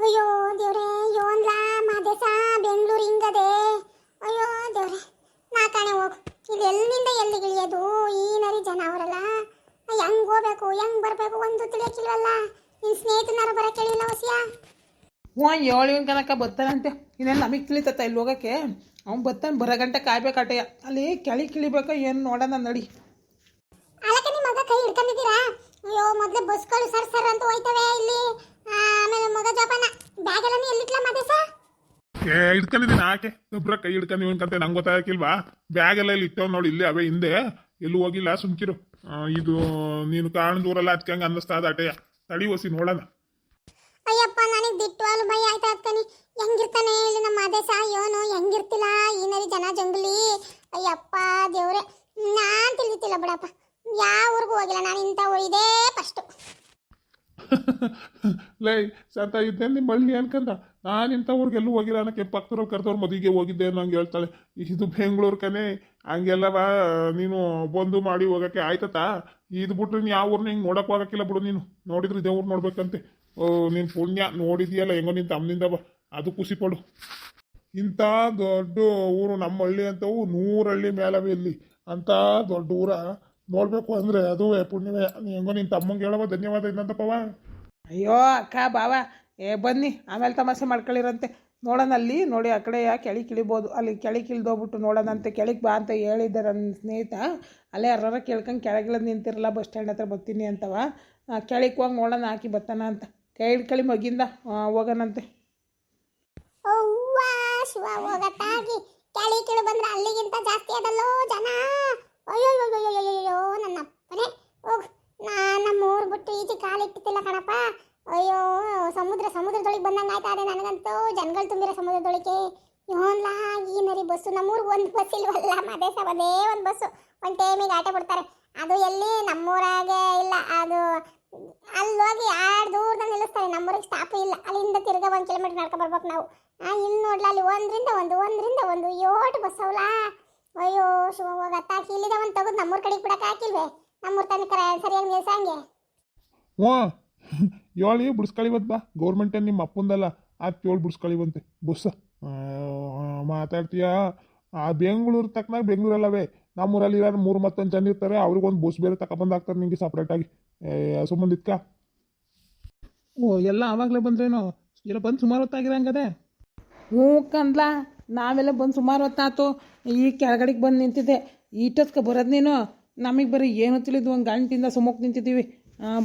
ಅಯ್ಯೋ ದೇವ್ರೆ ಯೋನ್ಲ ಮಾದೇಶ ಬೆಂಗಳೂರು ಹಿಂಗದೆ. ಅಯ್ಯೋ ದೇವ್ರೆ ನಾ ಕಾಣೆ ಹೋಗು. ಇಲ್ಲಿ ಎಲ್ಲಿಂದ ಎಲ್ಲಿಗೆ ಇಳಿಯೋದು? ಈ ನರಿ ಜನ ಅವರಲ್ಲ. ಹೆಂಗ್ ಹೋಗ್ಬೇಕು ಹೆಂಗ್ ಬರ್ಬೇಕು ಒಂದು ತಿಳಿಯಕ್ಕಿಲ್ವಲ್ಲ? ನಿನ್ ಸ್ನೇಹಿತನಾರು ಬರಕ್ಕೆ ಹೇಳಿಲ್ಲ ವಸಿಯ? ಹ್ಞೂ ಏಳು ಕನಕ ಬರ್ತಾನಂತೆ. ಇನ್ನೇನು ನಮಗೆ ತಿಳಿತತ್ತ ಇಲ್ಲಿ ಹೋಗಕ್ಕೆ? ಅವ್ನು ಬರ್ತಾನೆ ಬರೋ ಗಂಟೆ ಕಾಯ್ಬೇಕಾಟಯ್ಯ. ಅಲ್ಲಿ ಕೆಳಿ ಕಿಳಿಬೇಕು ಏನು ನೋಡೋಣ ನಡಿ. ಅಲ್ಲಕ್ಕೆ ನಿಮ್ಮ ಮಗ ಕೈ ಹಿಡ್ಕೊಂಡಿದ್ದೀರಾ? ಅಯ್ಯೋ ಮೊದಲು ಬಸ್ಗಳು ಸರ್ ಸರ್ ಅಂತ ಹೋಯ್ತವೆ ಇಲ್ಲಿ. ಆಮೇಲೆ ಮಗ ಜೋಪಾನ ಬ್ಯಾಗ್ ಎಲ್ಲ ಎಲ್ಲಿಟ್ಲ ಮಾದೇಶ? ಏ ಹಿಡ್ಕೊಂಡಿದ್ದೀನಿ ಆಕೆ. ಒಬ್ರ ಕೈ ಹಿಡ್ಕೊಂಡು ಕಂತೆ ನಂಗೆ ಗೊತ್ತಾಗಿಲ್ವಾ ಬ್ಯಾಗ್ ಎಲ್ಲ ಇಲ್ಲಿ ಇಟ್ಟವ್ ನೋಡಿ ಇಲ್ಲಿ ಅವೇ ಹಿಂದೆ. ಎಲ್ಲೂ ಹೋಗಿಲ್ಲ ಸುಮ್ಕಿರು. ಆ, ಇದು ನೀನು ಕಾರಣ ದೂರಲ್ಲ ಅದಕ್ಕೆ ಹಂಗೆ ಅನ್ನಿಸ್ತಾ ಅದ ಅಟೆಯ ತಡಿ ಒಸಿ ನೋಡೋಣ. ಅಯ್ಯಪ್ಪ ನನಗೆ ದಿಟ್ಟು ಅಲ್ಲ ಭಯ ಆಯ್ತಾ ಅಕ್ಕನಿ ಹೆಂಗಿರ್ತಾನೆ ಇಲ್ಲಿ ನಮ್ಮ ಮಾದೇಶ? ಯೋನು ಹೆಂಗಿರ್ತಿಲ್ಲ ಈ ನರಿ ಜನ ಜಂಗಲಿ. ಅಯ್ಯಪ್ಪ ದೇವ್ರೆ. ನಾನ್ ತಿಳಿದಿತ್ತಿಲ್ಲ ಬಿಡಪ್ಪ. ಯಾವ ಊರಿಗೂ ಹೋಗಿಲ್ಲ ನಾನು ಇಂಥ ಇದೇ ಫಸ್ಟು ಲೈ ಸಂತ ಇದ್ದೆ ನಿಮ್ಮ ಹಳ್ಳಿ ಅನ್ಕಂದ? ನಾನು ಇಂಥವ್ರಿಗೆಲ್ಲೂ ಹೋಗಿಲ್ಲ, ಅನ್ನಕ್ಕೆ ಪಕ್ಕದವ್ರು ಕರೆದವ್ರು ಮದುವೆಗೆ ಹೋಗಿದ್ದೆ ಅನ್ನೋ ಹಂಗೆ ಹೇಳ್ತಾಳೆ. ಇದು ಬೆಂಗಳೂರು ಕನೆ ಹಂಗೆಲ್ಲವ ನೀನು ಬಂದು ಮಾಡಿ ಹೋಗಕ್ಕೆ ಆಯ್ತತಾ? ಇದು ಬಿಟ್ರೆ ನೀನು ಯಾವ ಊರ್ನ ಹಿಂಗೆ ನೋಡಕ್ಕೆ ಹೋಗೋಕ್ಕಿಲ್ಲ ಬಿಡು ನೀನು. ನೋಡಿದ್ರೆ ಇದೇ ಊರು ನೋಡ್ಬೇಕಂತೆ. ಓ, ನೀನು ಪುಣ್ಯ, ನೋಡಿದೀಯಲ್ಲ, ಹೆಂಗೋ ನಿನ್ನ ತಮ್ಮನಿಂದ ಬಾ. ಅದು ಖುಷಿ ಪಡು. ಇಂಥ ದೊಡ್ಡ ಊರು, ನಮ್ಮ ಹಳ್ಳಿ ಅಂತವು ನೂರಳ್ಳಿ ಮೇಲವೆ ಇಲ್ಲಿ. ಅಂಥ ದೊಡ್ಡ ಊರ ನೋಡ್ಬೇಕು ಅಂದ್ರೆ ಅದುವೇ ಪುಣ್ಯವೇ. ಹೆಂಗೋ ನಿನ್ನ ತಮ್ಮಂಗೆ ಹೇಳವ ಧನ್ಯವಾದ ಪವ ಅಯ್ಯೋ ಅಕ್ಕ ಬಾವ ಏ ಬನ್ನಿ ಆಮೇಲೆ ತಮಾಷೆ ಮಾಡ್ಕೊಳ್ಳಿರಂತೆ. ನೋಡೋಣ ಅಲ್ಲಿ ನೋಡಿ ಆ ಕಡೆ ಕೆಳಿ ಕಿಳಿಬೋದು. ಅಲ್ಲಿ ಕೆಳಿ ಕಿಳ್ದೋಗ್ಬಿಟ್ಟು ನೋಡೋಣಂತೆ ಕೆಳಗೆ ಬಾ ಅಂತ ಹೇಳಿದ್ದೆ ನನ್ನ ಸ್ನೇಹಿತ. ಅಲ್ಲೇ ಯಾರ ಕೇಳ್ಕೊಂಡು ಕೆಳಗಿಳದ್ ನಿಂತಿರಲ್ಲ ಬಸ್ ಸ್ಟ್ಯಾಂಡ್ ಹತ್ರ ಬರ್ತೀನಿ ಅಂತವ. ಕೆಳಗೆ ಹೋಗಿ ನೋಡೋಣ ಹಾಕಿ ಬರ್ತಾನ ಅಂತ. ಕೈ ಹಿಡ್ಕಳಿ ಮಗಿಂದ ಹೋಗೋಣಂತೆ ಹೋಗತ್ತಾಗಿ. ಕೆಳಿ ಕಿಳಿ ಬಂದ್ರೆ ಅಲ್ಲಿಗಿಂತ ಜಾಸ್ತಿ ಅದಲ್ಲೋ ಜನ. ಅಯ್ಯೋ ನನ್ನ ಅಪ್ಪನೇ ಓಹ್, ನಾನು ನಮ್ಮ ಊರು ಬಿಟ್ಟು ಈಚೆ ಕಾಲಿಟ್ಟಿತ್ತಿಲ್ಲ ಕಣಪ್ಪ. ಅಯ್ಯೋ, ಸಮುದ್ರ, ಸಮುದ್ರದೊಳಗೆ ಬಂದಂಗೆ ಆಯ್ತಾ ಅದೇ ನನಗಂತೂ. ಜನಗಳು ತುಂಬಿರೋ ಸಮುದ್ರದೊಳಗೆ. ಯೋನ್ಲಾ ಈ ನರಿ ಬಸ್ಸು. ನಮ್ಮೂರಿಗೆ ಒಂದು ಬಸ್ ಇಲ್ವಲ್ಲ ಮದೇ ಸಬದೇ ಒಂದು ಬಸ್ಸು. ಒಂದು ಟೈಮಿಗೆ ಆಟ ಬಿಡ್ತಾರೆ ಅದು ಎಲ್ಲಿ? ನಮ್ಮೂರಾಗೆ ಇಲ್ಲ. ಅದು ಅಲ್ಲಿ ಹೋಗಿ ಎರಡು ದೂರದಲ್ಲಿ ನಿಲ್ಲಿಸ್ತಾರೆ. ನಮ್ಮೂರಿಗೆ ಸ್ಟಾಪ್ ಇಲ್ಲ. ಅಲ್ಲಿಂದ ತಿರ್ಗಾ ಒಂದು ಕಿಲೋಮೀಟರ್ ನಡ್ಕೊ ಬರ್ಬೇಕು ನಾವು. ಇಲ್ಲಿ ನೋಡ್ಲ, ಅಲ್ಲಿ ಒಂದರಿಂದ ಒಂದು ಒಂದರಿಂದ ಒಂದು. ಏಟು ಬಸ್ ಅವಲ್ಲ ಅಯ್ಯೋ ಶಿವ ಅತ್ತಾಕಿ ಇಲ್ಲಿದೆ ಒಂದು ತಗೊಂಡು ನಮ್ಮೂರ ಕಡೆಗೆ ಬಿಡಕ್ಕೆ ಹಾಕಿಲ್ವೇ? ನಮ್ಮೂರ ತನಕ ಸರಿಯಾಗಿ ನಿಲ್ಸಂಗೆ. ಹ್ಞೂ. ಏಳಿ ಬಂತ ಬಾ. ಗೌರ್ಮೆಂಟೇ ನಿಮ್ಮ ಅಪ್ಪಂದಲ್ಲ? ಅದು ಏಳು ಬಿಡಿಸ್ಕೊಳ್ಳಿವಂತೆ ಬಸ್ ಮಾತಾಡ್ತೀಯ? ಆ ಬೆಂಗಳೂರು ತಕ್ಕನಾಗ ಬೆಂಗಳೂರಲ್ಲವೇ? ನಮ್ಮೂರಲ್ಲಿ ಇರೋರು ಮೂರು ಮತ್ತೊಂದು ಜನ ಇರ್ತಾರೆ. ಅವ್ರಿಗೊಂದು ಬಸ್ ಬೇರೆ ತಗೊಬಂದು ಹಾಕ್ತಾರೆ ನಿಂಗೆ ಸಪ್ರೇಟಾಗಿ ಸುಮ್ಮಂದಿತ್ಕ ಓ ಎಲ್ಲ ಆವಾಗಲೇ ಬಂದ್ರೇನು? ಇಲ್ಲ ಬಂದು ಸುಮಾರು ಹೊತ್ತಾಗಿರಂಗದೆ ಹ್ಞೂ ಕಂದ್ಲ? ನಾವೆಲ್ಲ ಬಂದು ಸುಮಾರು ಹೊತ್ತಾತು ಈ ಕೆಳಗಡೆಗೆ ಬಂದು ನಿಂತಿದ್ದೆ. ಈಟತ್ಕ ಬರೋದು ನೀನು? ನಮಗೆ ಬರೀ ಏನು ತಿಳಿದು ಒಂದು ಗಂಟಿಂದ ಸುಮಕ್ ನಿಂತಿದ್ದೀವಿ.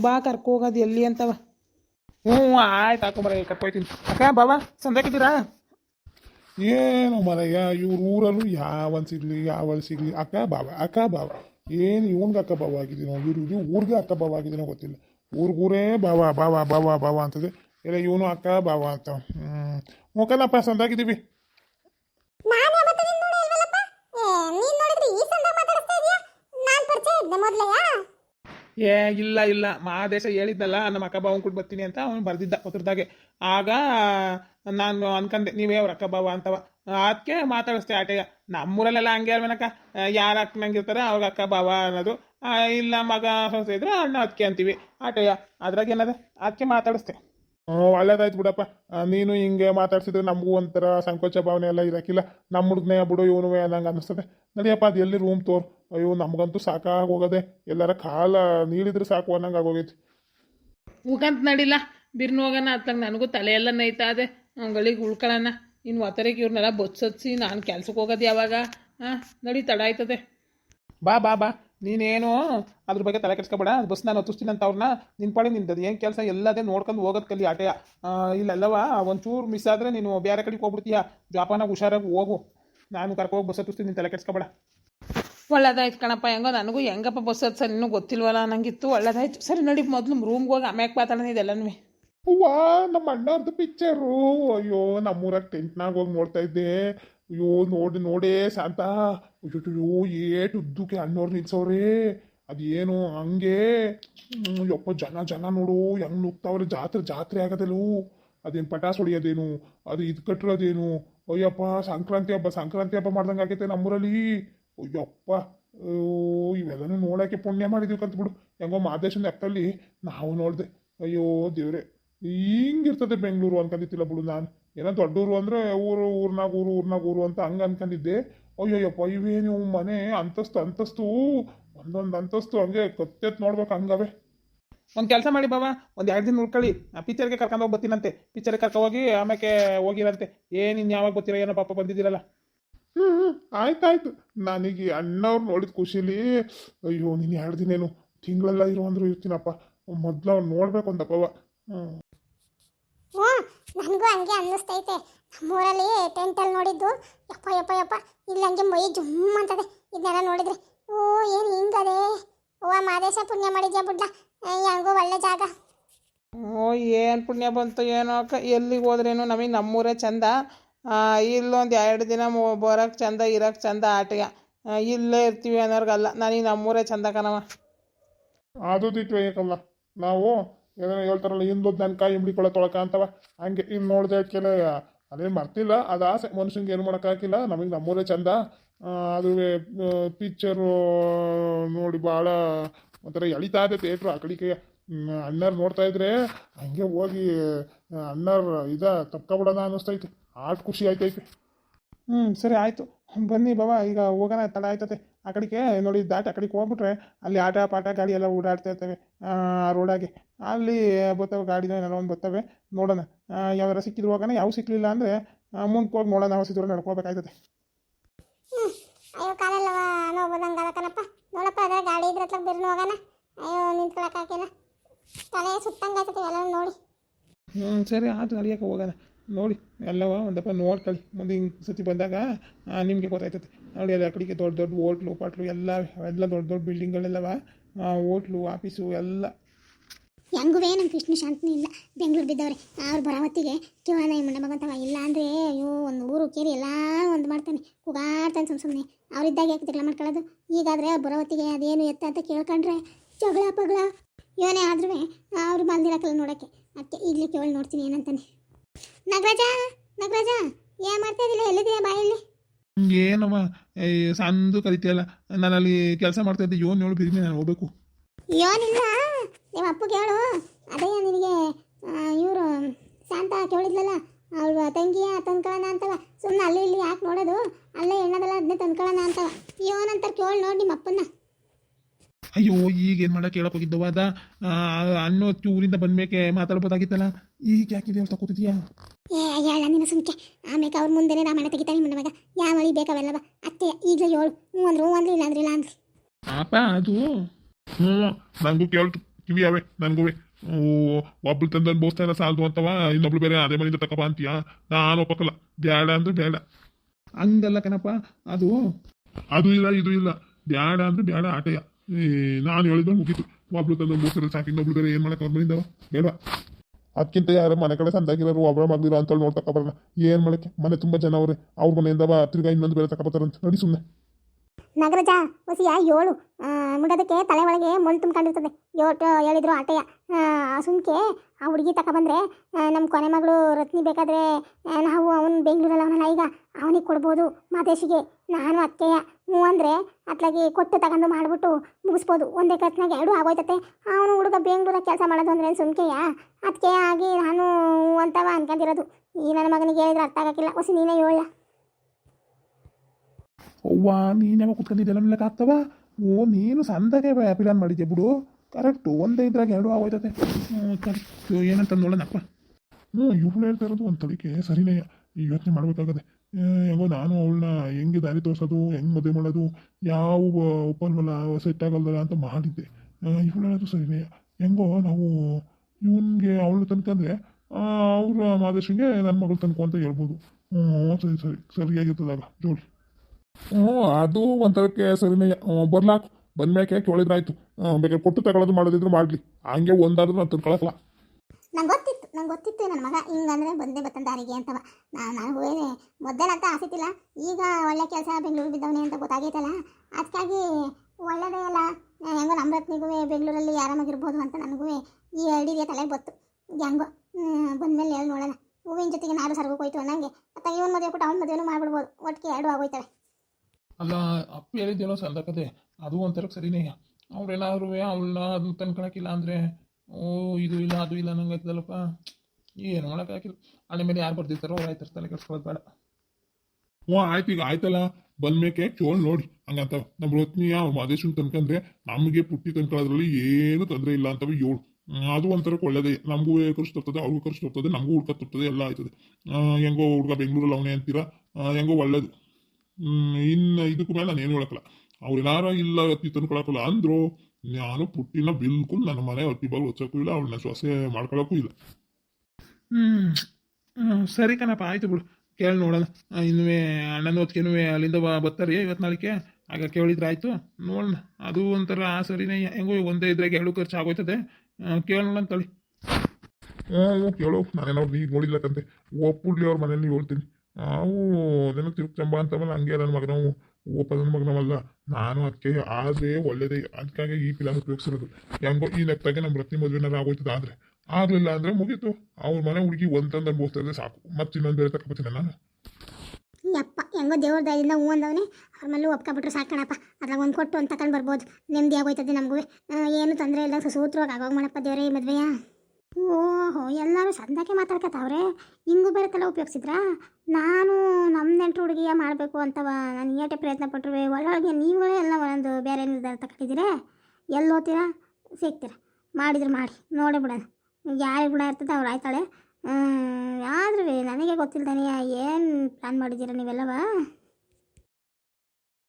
ಬಾ ಕರ್ಕೊ ಹೋಗೋದು ಎಲ್ಲಿ ಅಂತವ. ಹ್ಞೂ ಆಯ್ತು ಹಾಕೊಂಬರ ಕರ್ಕೊಯ್ತೀನಿ ಅಕ್ಕ ಬಾಬಾ ಸಂದಾಕಿದ್ದೀರಾ ಏನು ಮರಯ್ಯ ಇವ್ರು ಊರಲ್ಲೂ ಯಾವನ್ ಸಿಗ್ಲಿ ಯಾವಲ್ ಸಿಗ್ಲಿ. ಅಕ್ಕ ಬಾವ ಅಕ್ಕ ಬಾವ. ಏನು ಇವನ್ಗೆ ಅಕ್ಕ ಬಾವ ಆಗಿದ್ದೀನೋ ಇವ್ರು ಇದು ಊರಿಗೆ ಅಕ್ಕ ಬಾಬ ಆಗಿದ್ದೀನೋ ಗೊತ್ತಿಲ್ಲ. ಊರಿಗೂರೇ ಬಾವ ಬಾವ ಬಾವ ಬಾವ ಅಂತದೆ. ಇಲ್ಲ ಇವನು ಅಕ್ಕ ಬಾವ ಅಂತ. ಹ್ಞೂ ಮುಖನಪ್ಪ ಸಂದಾಗಿದ್ದೀವಿ ನಾನು ಏ, ಇಲ್ಲ ಇಲ್ಲ. ಮಹಾದೇಶ ಹೇಳಿದ್ನಲ್ಲ, ನಮ್ಮ ಅಕ್ಕ ಬಾವನ್ ಕೊಟ್ಟು ಬರ್ತೀನಿ ಅಂತ ಅವ್ನು ಬರ್ದಿದ್ದ ಪತ್ರದಾಗೆ. ಆಗ ನಾನು ಅನ್ಕಂದೆ, ನೀವೇ ಅವ್ರ ಅಕ್ಕ ಬಾವ ಅಂತವ. ಅದಕ್ಕೆ ಮಾತಾಡಿಸ್ತೆ ಆಟೆಯ ನಮ್ಮೂರಲ್ಲೆಲ್ಲ ಹಂಗೆ ಅಲ್ವೇನಕ್ಕ? ಯಾರು ಅಕ್ಕನಂಗಿರ್ತಾರೆ, ಅವ್ರಿಗೆ ಅಕ್ಕ ಬಾವ ಅನ್ನೋದು. ಇಲ್ಲ, ಮಗ ಸೊಸೆ ಇದ್ರೆ ಅಣ್ಣ ಅದಕ್ಕೆ ಅಂತೀವಿ. ಆಟೆಯ ಅದ್ರಾಗ ಏನದ? ಅದಕ್ಕೆ ಮಾತಾಡಿಸ್ತೆ ಒಳ್ಳೇದಾಯ್ತು ಬಿಡಪ್ಪ. ನೀನು ಹಿಂಗೆ ಮಾತಾಡ್ಸಿದ್ರೆ ನಮಗೂ ಒಂಥರ ಸಂಕೋಚ ಭಾವನೆ ಎಲ್ಲ ಇರಕ್ಕಿಲ್ಲ ನಮ್ಮ ಹುಡುಗನೇ ಬಿಡು ಇವನು ಅನ್ನಂಗೆ ಅನಿಸ್ತದೆ ನಡಿಯಪ್ಪ ಅದು ಎಲ್ಲಿ ರೂಮ್ ತೋರ್? ಅಯ್ಯೋ ನಮಗಂತೂ ಸಾಕಾಗೋಗದೆ. ಹೋಗೋದೆ ಎಲ್ಲರ ಕಾಲ ನೀಡಿದ್ರೆ ಸಾಕು ಅನ್ನಂಗೆ ಆಗೋಗೈತಿ. ಉಗಂತ ನಡಿಲ್ಲ. ಬಿರ್ನು ಹೋಗೋಣ ಅತ್ತಂಗೆ ನನಗೂ ತಲೆ ಎಲ್ಲ ನೈತಾ ಅದೇ ಗಳಿಗೆ ಉಳ್ಕೊಳ್ಳೋಣ ಇನ್ನು ಒತ್ತರಿಗೆ ಇವ್ರನ್ನೆಲ್ಲ ಬೊಚ್ಚಿ ನಾನು ಕೆಲ್ಸಕ್ಕೆ ಹೋಗೋದು ಯಾವಾಗ? ಹಾಂ ನಡಿ ತಡ ಆಯ್ತದೆ. ಬಾ ಬಾ ಬಾ. ನೀನೇನು ಅದ್ರ ಬಗ್ಗೆ ತಲೆ ಕೆಡ್ಸ್ಕೊಬೇಡ ಅದು ಬಸ್ ನಾನು ಹತ್ತಿಸ್ತೀನಿ ಅಂತ ಅವ್ರನ್ನ ನಿನ್ನ ಪಾಡಿ ನಿಂತದ್ದು ಏನು ಕೆಲಸ? ಎಲ್ಲದೇ ನೋಡ್ಕೊಂಡು ಹೋಗೋದು ಕಲಿ ಆಟೆಯ. ಇಲ್ಲೆಲ್ಲವ ಒಂಚೂರು ಮಿಸ್ ಆದರೆ ನೀನು ಬೇರೆ ಕಡೆಗೆ ಹೋಗ್ಬಿಡ್ತೀಯ. ಜಾಪಾನಾಗ ಹುಷಾರಾಗಿ ಹೋಗು. ನಾನು ಕರ್ಕೋಗಿ ಬಸ್ ಹತ್ತಿಸ್ತೀನಿ ನಿನ್ನ ತಲೆ ಕೆಡ್ಸ್ಕೊಬೇಡ. ಒಳ್ಳೇದಾಯ್ತು ಕಣಪ್ಪ. ಹೆಂಗೋ ನನಗೂ ಹೆಂಗಪ್ಪ ಬಸ್ ಹತ್ಸ ಇನ್ನೂ ಗೊತ್ತಿಲ್ವಲ್ಲ ನಂಗಿತ್ತು ಒಳ್ಳೇದಾಯ್ತು. ಸರಿ ನೋಡಿ ಮೊದಲು ರೂಮ್ಗೆ ಹೋಗಿ ಆಮ್ಯಾಕೆ ಮಾತಾಡೋಣ ಇದೆಲ್ಲನೂ. ಹೂವ ನಮ್ಮ ಅಣ್ಣವ್ರದ್ದು ಪಿಕ್ಚರು ಅಯ್ಯೋ ನಮ್ಮೂರಾಗ ಟೆಂಟ್ನಾಗ ಹೋಗಿ ನೋಡ್ತಾ ಇದ್ದೆ. ಅಯ್ಯೋ, ನೋಡಿ, ನೋಡೇ, ಶಾಂತ. ಅಯ್ಯೋ ಏಟು ಉದ್ದಕ್ಕೆ ಅಣ್ಣವ್ರು ನಿಲ್ಸವ್ರೆ. ಅದೇನು ಹಂಗೆ. ಯಪ್ಪ, ಜನ ಜನ ನೋಡು, ಹೆಂಗ್ ನುಗ್ತಾವ್ರೆ. ಜಾತ್ರೆ ಜಾತ್ರೆ ಆಗದಲ್ಲೂ. ಅದೇನು ಪಟಾಸ್ ಹೊಡಿಯೋದೇನು? ಅದು ಇದು ಕಟ್ಟಿರೋದೇನು? ಅಯ್ಯಪ್ಪ, ಸಂಕ್ರಾಂತಿ ಹಬ್ಬ ಸಂಕ್ರಾಂತಿ ಹಬ್ಬ ಮಾಡ್ದಂಗೆ ಆಗೈತೆ ನಮ್ಮೂರಲ್ಲಿ. ಅಯ್ಯಪ್ಪ, ಅಯ್ಯೋ, ಇವೆಲ್ಲನೂ ನೋಡೋಕ್ಕೆ ಪುಣ್ಯ ಮಾಡಿದೀವಿ ಕಂತ ಬಿಡು. ಹೆಂಗೋ ಮಾದೇಶನ ಲೆಕ್ಕದಲ್ಲಿ ನಾವು ನೋಡಿದೆ. ಅಯ್ಯೋ, ದೇವ್ರೆ, ಹಿಂಗಿರ್ತದೆ ಬೆಂಗಳೂರು ಅನ್ಕೊಂಡಿತ್ತಿಲ್ಲ ಬಿಡು ನಾನು. ಏನೋ ದೊಡ್ಡೂರು ಅಂದರೆ ಊರು, ಊರ್ನಾಗ ಊರು ಊರ್ನಾಗ ಊರು ಅಂತ ಹಂಗೆ ಅನ್ಕೊಂಡಿದ್ದೆ. ಅಯ್ಯಯ್ಯಪ್ಪ, ಇವೇನು ಮನೆ? ಅಂತಸ್ತು ಅಂತಸ್ತು. ಒಂದೊಂದು ಅಂತಸ್ತು ಹಂಗೆ ಕತ್ತೆತ್ ನೋಡ್ಬೇಕು ಹಂಗವೆ. ಒಂದು ಕೆಲಸ ಮಾಡಿ ಬಾಬಾ ಒಂದು ಎರಡು ದಿನ ಉಳ್ಕೊಳ್ಳಿ ಪಿಕ್ಚರ್ಗೆ ಕರ್ಕೊಂಡು ಹೋಗಿ ಬರ್ತೀನಂತೆ ಪಿಕ್ಚರ್ಗೆ ಕರ್ಕೊಂಡು ಹೋಗಿ ಆಮೇಲೆ ಹೋಗಿರಂತೆ. ಏನು ಇನ್ನು ಯಾವಾಗ ಬರ್ತೀರ ಏನೋ ಪಾಪ ಬಂದಿದ್ದೀರಲ್ಲ. ಹ್ಞೂ ಆಯ್ತಾಯ್ತು. ನನಗೆ ಅಣ್ಣವ್ರು ನೋಡಿದ ಖುಷಿಲಿ, ಅಯ್ಯೋ, ನೀನು ಎರಡು ದಿನ ಏನು ತಿಂಗಳೆಲ್ಲ ಇರು ಅಂದ್ರು ಇರ್ತೀನಪ್ಪ. ಮೊದ್ಲು ಅವ್ನು ನೋಡ್ಬೇಕು ಅಂತಪ್ಪವ ಹ್ಞೂ ನನಗೂ ಹಂಗೆ ಅನ್ನಿಸ್ತೈತೆ. ನಮ್ಮೂರಲ್ಲಿ ಟೆಂಟಲ್ಲಿ ನೋಡಿದ್ದು ಯಪ್ಪ ಯಪ್ಪ ಯಪ್ಪ ಇಲ್ಲಿ ಹಂಗೆ ಮೈ ಜುಮ್ ಅಂತದೆ. ಇದನ್ನೆಲ್ಲ ನೋಡಿದ್ರೆ ಓ ಏನು ಹಿಂಗದೆ. ಓ ಮಾದೇಶ ಪುಣ್ಯ ಮಾಡಿದ್ಯಾ ಬುಡ್ಡ. ಹೆಂಗೋ ಒಳ್ಳೆ ಜಾಗ. ಓ ಏನು ಪುಣ್ಯ ಬಂತು ಏನೋ ಅಕ್ಕ ಎಲ್ಲಿಗೆ ಹೋದ್ರೇನು ನಮಗೆ ನಮ್ಮೂರೇ ಚಂದ. ಆ, ಇಲ್ಲೊಂದು ಎರಡು ದಿನ ಬರೋಕ್ಕೆ ಚಂದ ಇರೋಕ್ಕೆ ಚಂದ ಆಟಗ ಇಲ್ಲೇ ಇರ್ತೀವಿ ಅನ್ನೋರ್ಗಲ್ಲ. ನನಗೆ ನಮ್ಮೂರೇ ಚಂದ ಕಣವ ಅದು ದಿಟ್ಟು ಏಕಲ್ಲ ನಾವು ಏನೋ ಹೇಳ್ತಾರಲ್ಲ ಹಿಂದೂ ನನ್ನ ಕಾಯಿ ಹಿಂಬ್ಳಿಕೊಳ್ಳೋ ತೊಳಕ ಅಂತವ. ಹಂಗೆ ಇನ್ನು ನೋಡ್ದೆ ಕೆಲ, ಅದೇನು ಮರ್ತಿಲ್ಲ, ಅದು ಆಸೆ. ಮನುಷ್ಯಂಗೆ ಏನು ಮಾಡೋಕ್ಕಾಗಿಲ್ಲ ನಮಗೆ ನಮ್ಮೂರೇ ಚಂದ. ಅದು ಪಿಕ್ಚರು ನೋಡಿ ಭಾಳ ಒಂಥರ ಎಳಿತಾ ಇದೆ ಥಿಯೇಟ್ರು ಆ ಕಡೆಗೆ. ಅಣ್ಣರು ನೋಡ್ತಾ ಇದ್ರೆ ಹಂಗೆ ಹೋಗಿ ಅಣ್ಣರ್ ಇದ ತಪ್ಕೊಬಿಡೋಣ ಅನ್ನಿಸ್ತೈತೆ. ಆಟ ಖುಷಿ ಆಯ್ತೈತೆ. ಹ್ಞೂ ಸರಿ ಆಯಿತು. ಬನ್ನಿ ಬಾಬಾ ಈಗ ಹೋಗೋಣ, ತಡ ಆಯ್ತತೆ. ಆ ಕಡೆಗೆ ನೋಡಿ ದಾಟಿ ಆ ಕಡೆಗೆ ಹೋಗ್ಬಿಟ್ರೆ ಅಲ್ಲಿ ಆಟ ಪಾಠ ಗಾಡಿ ಎಲ್ಲ ಓಡಾಡ್ತಾ ಇರ್ತವೆ ಆ ರೋಡಾಗೆ ಅಲ್ಲಿ ಬರ್ತವೆ ಗಾಡಿನ ಏನಾರ ಒಂದು ಬರ್ತವೆ ನೋಡೋಣ. ಯಾವ್ದಾರ ಸಿಕ್ಕಿದ್ರು ಹೋಗೋಣ ಯಾವ ಸಿಕ್ಕಲಿಲ್ಲ ಅಂದರೆ ಮುಂದೆ ಹೋಗಿ ನೋಡೋಣ ಹೊಸ ದೂರ ನಡ್ಕೋಬೇಕಾಗ್ತದೆ. ಅಯ್ಯೋ ಕಾಲೆಲ್ಲ ನೋವು ಬಂದಂಗೆ ಕಣಪ್ಪ. ನೋಡಪ್ಪ ಅದೇ ಗಾಡಿ ಇದ್ರೆ ಹತ್ರ ಬಿರ್ನು ಹೋಗೋಣ. ಅಯ್ಯೋ ನಿಂತ್ಕೊಳಕ್ಕಾಗಿಲ್ಲ ತಲೆ ಸುತ್ತಂಗೆ ಆಯ್ತದೆ ಎಲ್ಲ ನೋಡಿ. ಹ್ಞೂ ಸರಿ ಆಯ್ತು ನಡಿಯೋಕೆ ಹೋಗೋಣ. ನೋಡಿ, ಎಲ್ಲವ ಒಂದಪ್ಪ ನೋಡ್ಕೊಳ್ಳಿ ಮುಂದಿನ ಸುತ್ತಿ ಬಂದಾಗ ನಿಮಗೆ ಗೊತ್ತಾಯ್ತದೆ. ನೋಡಿ ಅಲ್ಲಿ ಆ ಕಡೆಗೆ ದೊಡ್ಡ ದೊಡ್ಡ ಹೋಟ್ಲು, ಪಾಟ್ಲು, ಎಲ್ಲ ಎಲ್ಲ ದೊಡ್ಡ ದೊಡ್ಡ ಬಿಲ್ಡಿಂಗ್ಗಳೆಲ್ಲವ ಹೋಟ್ಲು, ಆಫೀಸು, ಎಲ್ಲ. ಹೆಂಗುವೇ ನಮ್ಮ ಕೃಷ್ಣ ಶಾಂತಿ ಇಲ್ಲ. ಬೆಂಗಳೂರು ಬಿದ್ದವ್ರೆ, ಅವ್ರು ಬರಾವತ್ತಿಗೆ ಕಿವನ ಮಂಡಮಗಂತವ ಇಲ್ಲ ಅಂದರೆ, ಅಯ್ಯೋ, ಒಂದು ಊರು ಕೇರಿ ಎಲ್ಲ ಒಂದು ಮಾಡ್ತಾನೆ. ಕೂಗಾಡ್ತಾನೆ ಸುಮ್ಮ ಸುಮ್ಮನೆ ಅವರಿದ್ದಾಗ ಯಾಕೆ ಜಗಳ ಮಾಡ್ಕೊಳ್ಳೋದು? ಈಗಾದರೆ ಅವ್ರು ಬರೋವತ್ತಿಗೆ ಅದೇನು ಎತ್ತ ಅಂತ ಕೇಳ್ಕೊಂಡ್ರೆ ಜಗಳ ಪಗಳ. ಇವನೇ ಆದ್ರೂ ಅವ್ರು ಬಂದಿರಕ್ಕಲ್ಲ ನೋಡೋಕ್ಕೆ. ಅದಕ್ಕೆ ಈಗಲೇ ಕೇಳಿ ನೋಡ್ತೀನಿ ಏನಂತಾನೆ. ನಗರಾಜ ನಗರಾಜ ಏನ್ ಮಾಡ್ತಾ ಇದ್ದಿಲ್ಲ ಎಲ್ಲಿದೆಯಾ ಬಾಯಲ್ಲಿ ಏನಮ್ಮ ಸಂದು ಕರಿತೀಯಲ್ಲ ನಾನು ಅಲ್ಲಿ ಕೆಲಸ ಮಾಡ್ತಾ ಇದ್ದೆ. ಯೋನ್ ಹೇಳು ಬಿದ್ದೀನಿ ನಾನು ಹೋಗ್ಬೇಕು. ಏನಿಲ್ಲ ನಿಮ್ಮ ಅಪ್ಪಗೆ ಹೇಳು. ಅದೇ ನಿನಗೆ ಇವರು ಶಾಂತ ಕೇಳಿದ್ಲಲ್ಲ ಅವಳು ತಂಗಿಯ ತಂದ್ಕೊಳ್ಳೋಣ ಅಂತವ. ಸುಮ್ಮನೆ ಅಲ್ಲಿ ಇಲ್ಲಿ ಯಾಕೆ ನೋಡೋದು? ಅಲ್ಲೇ ಎಣ್ಣದಲ್ಲ ಅದನ್ನೇ ತಂದ್ಕೊಳ್ಳೋಣ ಅಂತವ. ಏನಂತ ಕೇಳಿ ನೋಡಿ ನಿಮ್ಮ ಅಪ್ಪನ್ನ. ಅಯ್ಯೋ ಈಗ ಏನು ಮಾಡಕ್ಕೆ ಹೇಳಕ್ ಹೋಗಿದ್ದವ ಅದ ಅನ್ನೋ ಊರಿಂದ ಬಂದ್ಮೇಕೆ ಮಾತಾಡ್ಬೋದಾಗಿತ್ತಲ್ಲ? ಈಗ ಯಾಕಿದೆ ಅಂತ ಕೂತಿದ್ಯಾ? ಏ ಅಯ್ಯಲ್ಲ ನಿನ್ನ ಸುಮ್ಕೆ. ಆಮೇಲೆ ಅವ್ರ ಮುಂದೆನೇ ರಾಮಾಯಣ ತೆಗಿತಾನೆ ಮುಂದೆ ಮಗ. ಯಾವ ಅಳಿ ಬೇಕಾವೆಲ್ಲವ? ಅತ್ತೆ ಈಗಲೇ ಹೇಳು. ಹ್ಞೂ ಅಂದ್ರು ಹ್ಞೂ ಅಂದ್ರೆ ಇಲ್ಲ ಅಂದ್ರೆ ಇಲ್ಲ ಅಂದ್ರೆ ಪಾಪ ಅದು. ಹ್ಞೂ ನನಗೂ ಕೇಳ್ತು. ಕಿವಿ ಯಾವೆ? ನನಗೂ ಒಬ್ಳು ತಂದು ಅನ್ಭವಿಸ್ತಾ ಇಲ್ಲ ಸಾಲದು ಅಂತವ? ಇನ್ನೊಬ್ಳು ಬೇರೆ ಅದೇ ಮನೆಯಿಂದ ತಕಪ್ಪ ಅಂತೀಯ? ನಾನು ಒಪ್ಪಕ್ಕಲ್ಲ ಬೇಡ ಅಂದ್ರೆ ಬೇಡ ಹಂಗಲ್ಲ ಕಣಪ್ಪ ಅದು. ಅದು ಇಲ್ಲ ಇದು ಇಲ್ಲ. ಬ್ಯಾಡ ಅಂದ್ರೆ ಬೇಡ ಆಟಯ ನಾನು ಹೇಳಿದ್ರೆ ಮುಗೀತು. ಒಬ್ಳು ತಂದು ಅನ್ಭವಿಸ್ತಾರೆ ಸಾಕಿ ಇನ್ನೊಬ್ಳು ಬೇರೆ ಏನು ಮಾಡಕ್ಕೆ ಅವ್ರ ಬೇಡ ಅದಕ್ಕಿಂತ ಯಾರು ಮನೆ ಕಡೆ ಸಂದಾಗಿರೋರು ಒಬ್ಬರ ಮಗ್ದಿರೋ ಅಂತೇಳಿ ನೋಡ್ತಕ್ಕ ಬರಲ್ಲ ಏನು ಮಾಡಕ್ಕೆ? ಮನೆ ತುಂಬ ಜನ ಅವ್ರೆ. ಅವ್ರ ಮನೆಯಿಂದ ಬಾ. ತಿರ್ಗಾ ಇನ್ನೊಂದು ಬೇರೆ ತಗೊಬರ್ತಾರಂತ ನಡಿ ಸುಮ್ಮನೆ ನಗರಜ ಹೊಸಿಯ ಏಳು. ಮುಂಡೋದಕ್ಕೆ ತಲೆ ಒಳಗೆ ಮಣ್ಣು ತುಂಬ್ಕೊಂಡಿರ್ತದೆ. ಯೋಟು ಹೇಳಿದ್ರು ಆಟೆಯ ಸುಮ್ಕೆ ಆ ಹುಡುಗಿ ತಗೊಬಂದ್ರೆ ನಮ್ಮ ಕೊನೆ ಮಗಳು ರತ್ನಿ ಬೇಕಾದ್ರೆ ನಾವು ಅವನು ಬೆಂಗಳೂರಲ್ಲಿ ಅವನಲ್ಲ, ಈಗ ಅವನಿಗೆ ಕೊಡ್ಬೋದು ಮಾದೇಶಿಗೆ. ನಾನು ಅತ್ತೆಯ ಹ್ಞೂ ಅಂದರೆ ಅತ್ಲಾಗಿ ಕೊಟ್ಟು ತಗೊಂಡು ಮಾಡಿಬಿಟ್ಟು ಮುಗಿಸ್ಬೋದು. ಒಂದೇ ಕತ್ನಾಗ ಎರಡು ಆಗೋಯ್ತತೆ. ಅವನು ಹುಡುಗ ಬೆಂಗಳೂರ ಕೆಲಸ ಮಾಡೋದು ಅಂದ್ರೆ ಸುಮ್ಕೆಯ ಅದಕ್ಕೆ ಆಗಿ ನಾನು ಅಂತವ ಅನ್ಕೊಂಡಿರೋದು ಈ ನನ್ನ ಮಗನಿಗೆ ಹೇಳಿದ್ರೆ ಅರ್ಥ ಆಗೋಕ್ಕಿಲ್ಲ. ಹೊಸ ನೀನೇ ಹೇಳ. ಅವ್ವ ನೀನ್ಯಾವ ಕುತ್ಕೊಂಡಿದ್ದೆಲ್ಲ ನಿಲ್ಲಕ್ಕೆ ಆಗ್ತಾವ ಓ, ನೀನು ಸಂದಾಗೆ ಪ್ಲಾನ್ ಮಾಡಿದ್ದೆ ಬಿಡು. ಕರೆಕ್ಟು ಒಂದೇ ಎರಡು ಆಗೋಯ್ತದೆ ಕರೆಕ್ಟ್ ಏನಂತ ನೋಡೋಣಪ್ಪ. ಹ್ಞೂ ಇವಳು ಹೇಳ್ತಾ ಇರೋದು ಒಂದು ತಳಿಕೆ ಸರಿನೇ ಯೋಚನೆ ಮಾಡಬೇಕಾಗದೆ. ಹೆಂಗೋ ನಾನು ಅವಳನ್ನ ಹೆಂಗೆ ದಾರಿ ತೋರಿಸೋದು, ಹೆಂಗೆ ಮದುವೆ ಮಾಡೋದು, ಯಾವ ಒಪ್ಪಲ್ವಲ್ಲ ಸೆಟ್ ಆಗಲ್ವಲ್ಲ ಅಂತ ಮಾಡಿದ್ದೆ. ಇವಳು ಹೇಳೋದು ಸರಿನೇ. ಹೆಂಗೋ ನಾವು ಇವನಿಗೆ ಅವಳು ತನ್ಕಂದ್ರೆ ಅವರ ಮಾದೇಶಿಗೆ ನನ್ನ ಮಗಳು ತನಕ ಅಂತ ಹೇಳ್ಬೋದು. ಹ್ಞೂ ಸರಿ ಸರಿ. ಸರಿಯಾಗಿರ್ತದಾಗ ಜೋಡಿ ಹ್ಞೂ, ಅದು ಒಂಥರಕ್ಕೆ ಸರಿನೇ ಬರ್ಲಾಕ್. ಬಂದ್ಮ್ಯಾಕೆ ಕೇಳಿದ್ರಾಯ್ತು ಬೇಕಾದ್ರೆ ಕೊಟ್ಟು ತಗೊಳ್ಳೋದು ಮಾಡೋದಿದ್ರು ಮಾಡಲಿ. ಹಂಗೆ ಒಂದಾದ್ರೂ ನಾನು ತಿಳ್ಕೊಳಕ್ಲ. ನಂಗೆ ಗೊತ್ತಿತ್ತು ನಂಗೆ ಗೊತ್ತಿತ್ತು ನನ್ನ ಮಗ. ಹಿಂಗಂದ್ರೆ ಬಂದೇ ಬತ್ತಂತ ದಾರಿಗೆ ಅಂತವ. ನಾನು ನನಗೂ ಮೊದಲಂತ ಆಸಿತಿಲ್ಲ ಈಗ ಒಳ್ಳೆ ಕೆಲಸ ಬೆಂಗಳೂರು ಬಿದ್ದವನೆ ಅಂತ ಗೊತ್ತಾಗೈತಲ್ಲ. ಅದಕ್ಕಾಗಿ ಒಳ್ಳೆಯದೇ ಅಲ್ಲ. ಹೆಂಗೋ ನಮ್ಮ ರತ್ನಿಗೂ ಬೆಂಗಳೂರಲ್ಲಿ ಆರಾಮಾಗಿರ್ಬೋದು ಅಂತ ನನಗೂ ಈ ಐಡಿಯಾ ತಲೆಗೆ ಬತ್ತು. ಹೆಂಗೋ ಬಂದಮೇಲೆ ಹೇಳಿ ನೋಡೋಣ. ಹೂವಿನ ಜೊತೆಗೆ ನಾರು ಸರ್ಗೋಕೆ ಹೋಯ್ತು ಅನ್ನಂಗೆ. ಅಥವಾ ಇವನ್ ಮದುವೆ ಕೊಟ್ಟು ಅವ್ನ ಮದುವೆನೂ ಮಾಡ್ಬಿಡ್ಬೋದು. ಒಟ್ಟಿಗೆ ಎರಡು ಆಗೋಯ್ತವೆ. ಅಲ್ಲ, ಅಪ್ಪ ಹೇಳಿದ್ದೇನೋ ಸಂದಕತೆ ಅದು ಒಂಥರ ಸರಿನೇ. ಅವ್ರೇನಾದ್ರು ಅವಳನ್ನ ಅದನ್ನ ತಂದ್ಕೊಳಕಿಲ್ಲ ಅಂದರೆ, ಓ, ಇದು ಇಲ್ಲ, ಅದು ಇಲ್ಲ, ನಂಗೆ ಆಯ್ತದಲ್ಲಪ್ಪ. ಏನು ಮಾಡೋಕ್ಕಾಗಿಲ್ಲ. ಅಲ್ಲಿ ಮೇಲೆ ಯಾರು ಬರ್ತಿರ್ತಾರೋ ಅವ್ರು ಆಯ್ತಾರೆ ತಲೆ ಕೆಡ್ಸ್ಕೊಳ್ಳೋದು ಬೇಡ. ಹ್ಞೂ, ಆಯ್ತು ಈಗ ಆಯ್ತಲ್ಲ. ಬಂದ್ಮೇಕೆ ಚೋಳ್ ನೋಡಿ. ಹಂಗಂತ ನಮ್ಮ ರತ್ನಿಯ ಮಾದೇಶನ್ ತನ್ಕಂದ್ರೆ ನಮಗೆ ಪುಟ್ಟಿ ತನ್ಕೊಳ್ಳೋದ್ರಲ್ಲಿ ಏನು ತೊಂದರೆ ಇಲ್ಲ ಅಂತವೆ ಏಳು. ಅದು ಒಂಥರ ಒಳ್ಳೇದೇ. ನಮಗೂ ಖರ್ಚು ತರ್ತದೆ, ಅವ್ರಿಗೂ ಖರ್ಚು ತರ್ತದೆ, ನಮಗೂ ಹುಡ್ಕ ತರ್ತದೆ, ಎಲ್ಲ ಆಯ್ತದೆ. ಹೆಂಗೋ ಹುಡ್ಗ ಬೆಂಗಳೂರಲ್ಲಿ ಅವನೇ ಅಂತೀರಾ? ಹೆಂಗೋ ಒಳ್ಳೇದು. ಇನ್ನು ಇದಕ್ಕೂ ಮೇಲೆ ನಾನು ಏನು ಹೇಳಕ್ಕಲ್ಲ. ಅವ್ರು ಏನಾರ ಇಲ್ಲ ಅತ್ತಿ ತಂದ್ಕೊಳಕಲ್ಲ ಅಂದ್ರು ನಾನು ಪುಟ್ಟಿನ ಬಿಲ್ಕುಲ್ ನನ್ನ ಮನೆ ಅತ್ತಿ ಬಲ್ ಹೊಚ್ಚಕ್ಕೂ ಇಲ್ಲ ಅವ್ಳನ್ನ ಸೊಸೆ ಮಾಡ್ಕೊಳಕ್ಕೂ ಇಲ್ಲ. ಹ್ಞೂ ಸರಿ ಕಣಪ್ಪ ಆಯ್ತು ಬಿಡು. ಕೇಳಿ ನೋಡೋಣ. ಇನ್ನುವೇ ಅಣ್ಣನ ಹೊತ್ತಿಗೆನೂ ಅಲ್ಲಿಂದ ಬರ್ತಾರೆ ಇವತ್ತು ನಾಳಿಕೆ ಆಗ ಕೇಳಿದ್ರೆ ಆಯಿತು. ನೋಡೋಣ. ಅದು ಒಂಥರ ಆ ಸರಿನೇ ಹೆಂಗೋ ಒಂದೇ ಇದ್ರಾಗ ಎರಡು ಖರ್ಚು ಆಗೋಯ್ತದೆ. ಕೇಳೋಣ ತಳಿ ಹ್ಞೂ ಕೇಳು. ನಾನೇನೋ ನೀರು ನೋಡಿಲ್ಲ ಕಂತೆ ಒಪ್ಪುಡ್ಲಿ ಅವ್ರ ಮನೇಲಿ ಹೇಳ್ತೀನಿ. ನಾವು ಅದನ್ನು ತಿರುಗ್ತಂಬ ಅಂತವಲ್ಲ ಹಂಗೆ ನನ್ನ ಮಗನವು ಒಪ್ಪ ನನ್ನ ಮಗನವಲ್ಲ. ನಾನು ಅದಕ್ಕೆ ಆದರೆ ಒಳ್ಳೇದೇ. ಅದಕ್ಕಾಗಿ ಈ ಪಿಲಾನ್ ಉಪಯೋಗಿಸಿರೋದು. ಹೆಂಗೋ ಈ ನೆಕ್ತಾಗೆ ನಮ್ಮ ಪ್ರತಿ ಮದುವೆನಾರು ಆಗೋಯ್ತದ ಆದರೆ. ಆಗಲಿಲ್ಲ ಅಂದರೆ ಮುಗೀತು. ಅವ್ರ ಮನೆ ಹುಡುಗಿ ಒಂತಂದು ಅನುಭವಿಸ್ತಾ ಸಾಕು. ಮತ್ತೆ ಇನ್ನೊಂದು ಬೇರೆ ತಗೊಬತ್ತೀನಿ ನಾನು. ಯಪ್ಪ, ಹೆಂಗೋ ದೇವ್ರ ದಯದಿಂದ ಹೂ ಅಂದವನೇ. ಅವ್ರ ಮೇಲೆ ಸಾಕು ಸಾಕಣಪ್ಪ ಅದ್ರಾಗ ಒಂದು ಕೊಟ್ಟು ಒಂದು ತಗೊಂಡು ಬರ್ಬೋದು. ನೆಮ್ಮದಿ ಆಗೋಯ್ತದೆ ನಮಗೂ ಏನು ತೊಂದರೆ ಇಲ್ಲ. ಸೂತ್ರವಾಗಿ ಆಗೋಗಿ ಮಾಡಪ್ಪ ದೇವರೇ ಮದುವೆಯ. ಓಹೋ, ಎಲ್ಲರೂ ಸಂದಕ್ಕೆ ಮಾತಾಡ್ಕತ್ತವ್ರೆ ಹಿಂಗೂ ಬೇರೆ ತಲೆ ಉಪಯೋಗಿಸಿದ್ರಾ? ನಾನು ನಮ್ಮ ನೆಂಟರು ಹುಡುಗಿಯ ಮಾಡಬೇಕು ಅಂತವ. ನಾನು ಏಟೆ ಪ್ರಯತ್ನ ಪಟ್ಟರು ಒಳಗೆ ನೀವುಗಳೇ ಎಲ್ಲ ಒಂದೊಂದು ಬೇರೆ ನಿರ್ಧಾರ ತಗೊಂಡಿದ್ದೀರಾ ಎಲ್ಲಿ ಹೋಗ್ತೀರಾ ಸಿಗ್ತೀರಾ? ಮಾಡಿದ್ರೆ ಮಾಡಿ. ನೋಡಿ ಬಿಡೋಣ. ಯಾರಿಗೆ ಬಿಡ ಇರ್ತದೆ ಅವ್ರು ಆಯ್ತಾಳೆ. ಆದ್ರೂ ನನಗೆ ಗೊತ್ತಿಲ್ದಾನೆ ಏನು ಪ್ಲ್ಯಾನ್ ಮಾಡಿದ್ದೀರಾ ನೀವೆಲ್ಲವ?